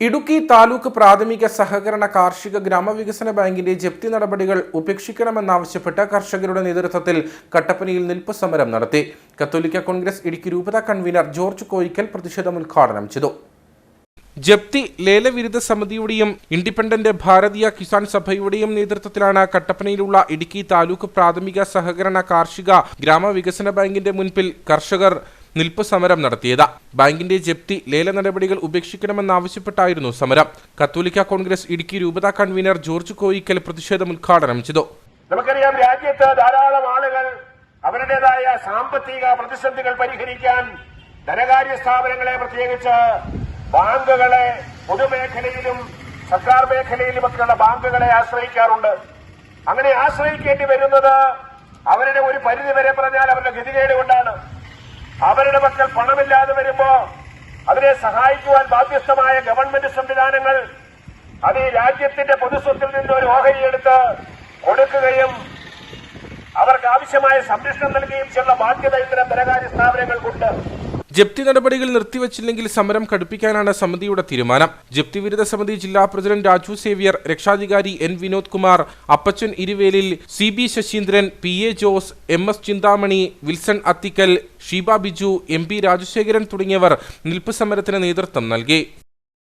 ഇടുക്കി താലൂക്ക് പ്രാഥമിക സഹകരണ കാർഷിക ഗ്രാമവികസന ബാങ്കിന്റെ ജപ്തി നടപടികൾ ഉപേക്ഷിക്കണമെന്നാവശ്യപ്പെട്ട് കർഷകരുടെ നേതൃത്വത്തിൽ കട്ടപ്പനയിൽ നിൽപ്പ് സമരം നടത്തി. കത്തോലിക്ക കോൺഗ്രസ് ഇടുക്കി രൂപത കൺവീനർ ജോർജ് കോയിക്കൽ പ്രതിഷേധം ഉദ്ഘാടനം ചെയ്തു. ജപ്തി ലേലവിരുദ്ധ സമിതിയുടെയും ഇൻഡിപെൻഡന്റ് ഭാരതീയ കിസാൻ സഭയുടെയും നേതൃത്വത്തിലാണ് കട്ടപ്പനയിലുള്ള ഇടുക്കി താലൂക്ക് പ്രാഥമിക സഹകരണ കാർഷിക ഗ്രാമവികസന ബാങ്കിന്റെ മുൻപിൽ കർഷകർ നിൽപ്പ് സമരം നടത്തിയത്. ബാങ്കിന്റെ ജപ്തി ലേല നടപടികൾ ഉപേക്ഷിക്കണമെന്നാവശ്യപ്പെട്ടായിരുന്നു സമരം. കത്തോലിക്ക കോൺഗ്രസ് ഇടുക്കി രൂപതാ കൺവീനർ ജോർജ് കോയിക്കൽ പ്രതിഷേധം ഉദ്ഘാടനം ചെയ്തു. നമുക്കറിയാം രാജ്യത്ത് ധാരാളം ആളുകൾ അവരുടേതായ സാമ്പത്തിക പ്രതിസന്ധികൾ പരിഹരിക്കാൻ ധനകാര്യ സ്ഥാപനങ്ങളെ പ്രത്യേകിച്ച് ബാങ്കുകളെ പൊതുമേഖലയിലും സർക്കാർ മേഖലയിലുമൊക്കെയുള്ള ബാങ്കുകളെ ആശ്രയിക്കാറുണ്ട്. അങ്ങനെ ആശ്രയിക്കേണ്ടി വരുന്നത് അവരുടെ ഒരു പരിധി വരെ പറഞ്ഞാൽ അവരുടെ ഗതികേട് കൊണ്ടാണ്. അവരുടെ പക്കൽ പണമില്ലാതെ വരുമ്പോ അതിനെ സഹായിക്കുവാൻ ബാധ്യസ്ഥമായ ഗവൺമെന്റ് സംവിധാനങ്ങൾ അത് ഈ രാജ്യത്തിന്റെ പൊതുസ്വത്തിൽ നിന്ന് ഒരു ഓഹരിയെടുത്ത് കൊടുക്കുകയും അവർക്ക് ആവശ്യമായ സംരക്ഷണം നൽകുകയും ചെയ്യുന്ന ബാധ്യത ഇത്തരം ധനകാര്യ സ്ഥാപനങ്ങൾക്കുണ്ട്. ജപ്തി നടപടികൾ നിർത്തിവച്ചില്ലെങ്കിൽ സമരം കടുപ്പിക്കാനാണ് സമിതിയുടെ തീരുമാനം. ജപ്തി വിരുദ്ധ സമിതി ജില്ലാ പ്രസിഡന്റ് രാജു സേവ്യർ രക്ഷാധികാരി N Vinod Kumar Appachan Iruvelil C B Saseendran P A Jose M S Chinthamani Wilson Athikkal Sheeba Biju M P Rajasekharan തുടങ്ങിയവർ നിൽപ്പ് സമരത്തിന് നേതൃത്വം നൽകി.